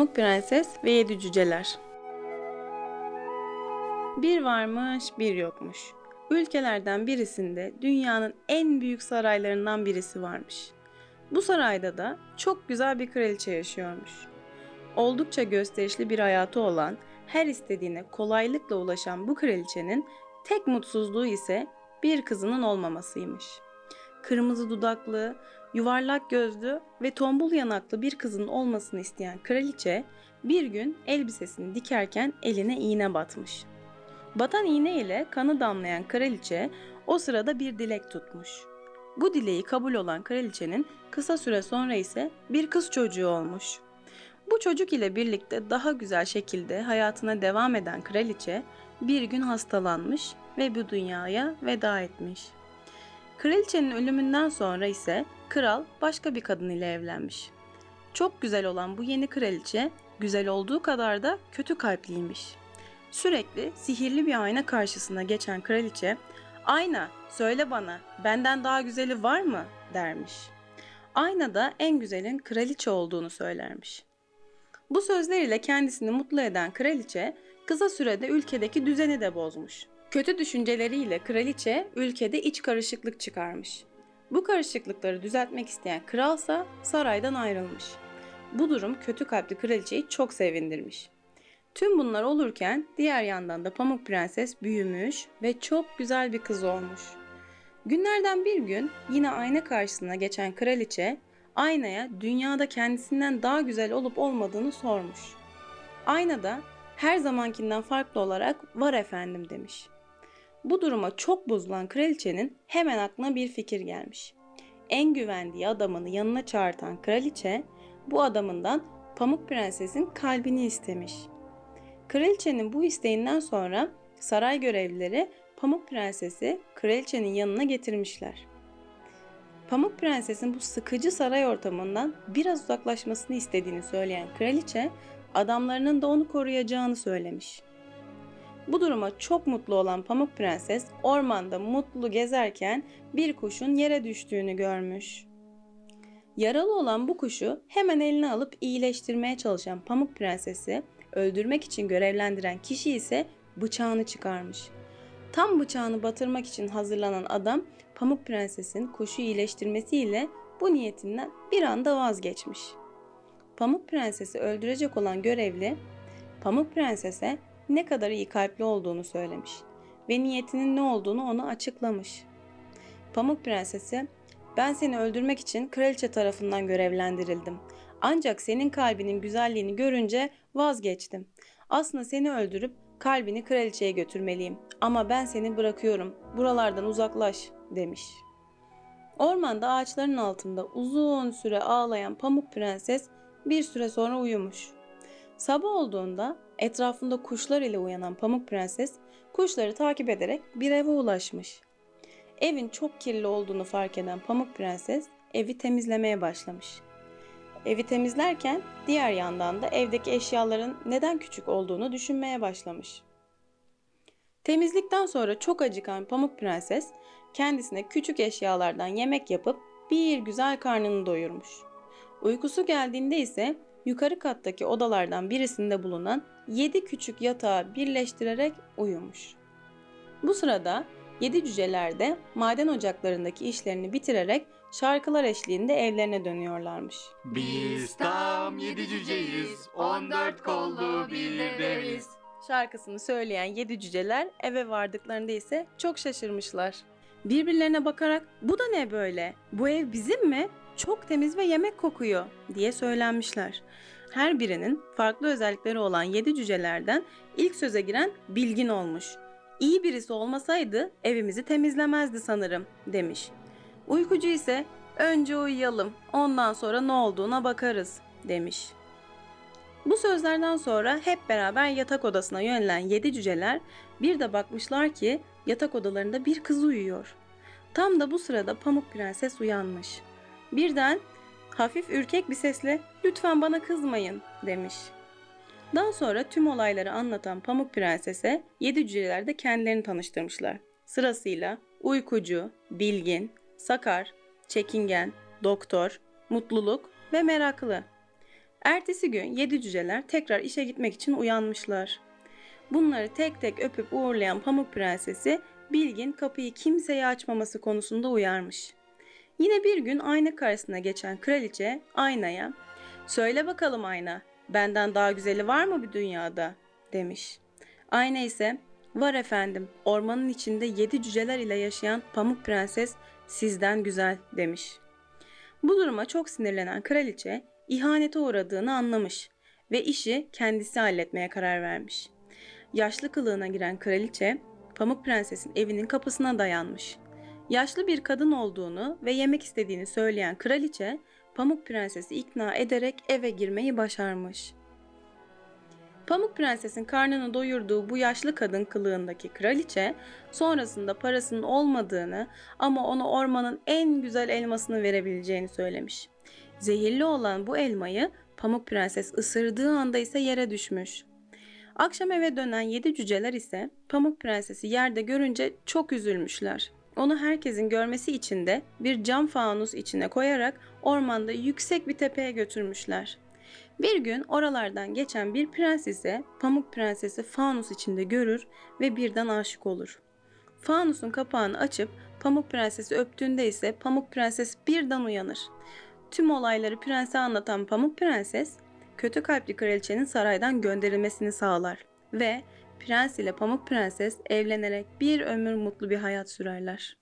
Pamuk Prenses ve Yedi Cüceler Bir varmış, bir yokmuş. Ülkelerden birisinde dünyanın en büyük saraylarından birisi varmış. Bu sarayda da çok güzel bir kraliçe yaşıyormuş. Oldukça gösterişli bir hayatı olan, her istediğine kolaylıkla ulaşan bu kraliçenin tek mutsuzluğu ise bir kızının olmamasıymış. Kırmızı dudaklı, yuvarlak gözlü ve tombul yanaklı bir kızın olmasını isteyen kraliçe bir gün elbisesini dikerken eline iğne batmış. Batan iğne ile kanı damlayan kraliçe o sırada bir dilek tutmuş. Bu dileği kabul olan kraliçenin kısa süre sonra ise bir kız çocuğu olmuş. Bu çocuk ile birlikte daha güzel şekilde hayatına devam eden kraliçe bir gün hastalanmış ve bu dünyaya veda etmiş. Kraliçenin ölümünden sonra ise kral başka bir kadın ile evlenmiş. Çok güzel olan bu yeni kraliçe güzel olduğu kadar da kötü kalpliymiş. Sürekli sihirli bir ayna karşısına geçen kraliçe, "Ayna, söyle bana, benden daha güzeli var mı?" dermiş. Ayna da en güzelin kraliçe olduğunu söylermiş. Bu sözler ile kendisini mutlu eden kraliçe kısa sürede ülkedeki düzeni de bozmuş. Kötü düşünceleriyle kraliçe ülkede iç karışıklık çıkarmış. Bu karışıklıkları düzeltmek isteyen kralsa saraydan ayrılmış. Bu durum kötü kalpli kraliçeyi çok sevindirmiş. Tüm bunlar olurken diğer yandan da Pamuk Prenses büyümüş ve çok güzel bir kız olmuş. Günlerden bir gün yine ayna karşısına geçen kraliçe aynaya dünyada kendisinden daha güzel olup olmadığını sormuş. Ayna da her zamankinden farklı olarak var efendim demiş. Bu duruma çok bozulan kraliçenin hemen aklına bir fikir gelmiş. En güvendiği adamını yanına çağırtan kraliçe bu adamından Pamuk Prenses'in kalbini istemiş. Kraliçenin bu isteğinden sonra saray görevlileri Pamuk Prenses'i kraliçenin yanına getirmişler. Pamuk Prenses'in bu sıkıcı saray ortamından biraz uzaklaşmasını istediğini söyleyen kraliçe, adamlarının da onu koruyacağını söylemiş. Bu duruma çok mutlu olan Pamuk Prenses ormanda mutlu gezerken bir kuşun yere düştüğünü görmüş. Yaralı olan bu kuşu hemen eline alıp iyileştirmeye çalışan Pamuk Prenses'i öldürmek için görevlendiren kişi ise bıçağını çıkarmış. Tam bıçağını batırmak için hazırlanan adam Pamuk Prenses'in kuşu iyileştirmesiyle bu niyetinden bir anda vazgeçmiş. Pamuk Prenses'i öldürecek olan görevli Pamuk Prenses'e ne kadar iyi kalpli olduğunu söylemiş ve niyetinin ne olduğunu ona açıklamış. Pamuk Prensesi, ben seni öldürmek için kraliçe tarafından görevlendirildim. Ancak senin kalbinin güzelliğini görünce vazgeçtim. Aslında seni öldürüp kalbini kraliçeye götürmeliyim. Ama ben seni bırakıyorum. Buralardan uzaklaş demiş. Ormanda ağaçların altında uzun süre ağlayan Pamuk Prenses bir süre sonra uyumuş. Sabah olduğunda etrafında kuşlar ile uyanan Pamuk Prenses kuşları takip ederek bir eve ulaşmış. Evin çok kirli olduğunu fark eden Pamuk Prenses evi temizlemeye başlamış. Evi temizlerken diğer yandan da evdeki eşyaların neden küçük olduğunu düşünmeye başlamış. Temizlikten sonra çok acıkan Pamuk Prenses kendisine küçük eşyalardan yemek yapıp bir güzel karnını doyurmuş. Uykusu geldiğinde ise yukarı kattaki odalardan birisinde bulunan yedi küçük yatağı birleştirerek uyumuş. Bu sırada yedi cüceler de maden ocaklarındaki işlerini bitirerek şarkılar eşliğinde evlerine dönüyorlarmış. Biz tam yedi cüceyiz, on dört kollu bir deviz. Şarkısını söyleyen yedi cüceler eve vardıklarında ise çok şaşırmışlar. Birbirlerine bakarak bu da ne böyle? Bu ev bizim mi? Çok temiz ve yemek kokuyor diye söylenmişler. Her birinin farklı özellikleri olan yedi cücelerden ilk söze giren bilgin olmuş. İyi birisi olmasaydı evimizi temizlemezdi sanırım demiş. Uykucu ise önce uyuyalım ondan sonra ne olduğuna bakarız demiş. Bu sözlerden sonra hep beraber yatak odasına yönelen yedi cüceler bir de bakmışlar ki yatak odalarında bir kız uyuyor. Tam da bu sırada Pamuk Prenses uyanmış. Birden hafif ürkek bir sesle lütfen bana kızmayın demiş. Daha sonra tüm olayları anlatan Pamuk Prenses'e yedi cüceler de kendilerini tanıştırmışlar. Sırasıyla uykucu, bilgin, sakar, çekingen, doktor, mutluluk ve meraklı. Ertesi gün yedi cüceler tekrar işe gitmek için uyanmışlar. Bunları tek tek öpüp uğurlayan Pamuk Prensesi Bilgin kapıyı kimseye açmaması konusunda uyarmış. Yine bir gün ayna karşısına geçen kraliçe aynaya "Söyle bakalım ayna, benden daha güzeli var mı bu dünyada?" demiş. Ayna ise "Var efendim, ormanın içinde yedi cüceler ile yaşayan Pamuk Prenses sizden güzel." demiş. Bu duruma çok sinirlenen kraliçe ihanete uğradığını anlamış ve işi kendisi halletmeye karar vermiş. Yaşlı kılığına giren kraliçe Pamuk Prenses'in evinin kapısına dayanmış. Yaşlı bir kadın olduğunu ve yemek istediğini söyleyen kraliçe Pamuk Prenses'i ikna ederek eve girmeyi başarmış. Pamuk Prenses'in karnını doyurduğu bu yaşlı kadın kılığındaki kraliçe sonrasında parasının olmadığını ama ona ormanın en güzel elmasını verebileceğini söylemiş. Zehirli olan bu elmayı Pamuk Prenses ısırdığı anda ise yere düşmüş. Akşam eve dönen yedi cüceler ise Pamuk Prenses'i yerde görünce çok üzülmüşler. Onu herkesin görmesi için de bir cam fanus içine koyarak ormanda yüksek bir tepeye götürmüşler. Bir gün oralardan geçen bir prens ise Pamuk Prenses'i fanus içinde görür ve birden aşık olur. Fanusun kapağını açıp Pamuk Prenses'i öptüğünde ise Pamuk Prenses birden uyanır. Tüm olayları prense anlatan Pamuk Prenses, kötü kalpli kraliçenin saraydan gönderilmesini sağlar ve prens ile Pamuk Prenses evlenerek bir ömür mutlu bir hayat sürerler.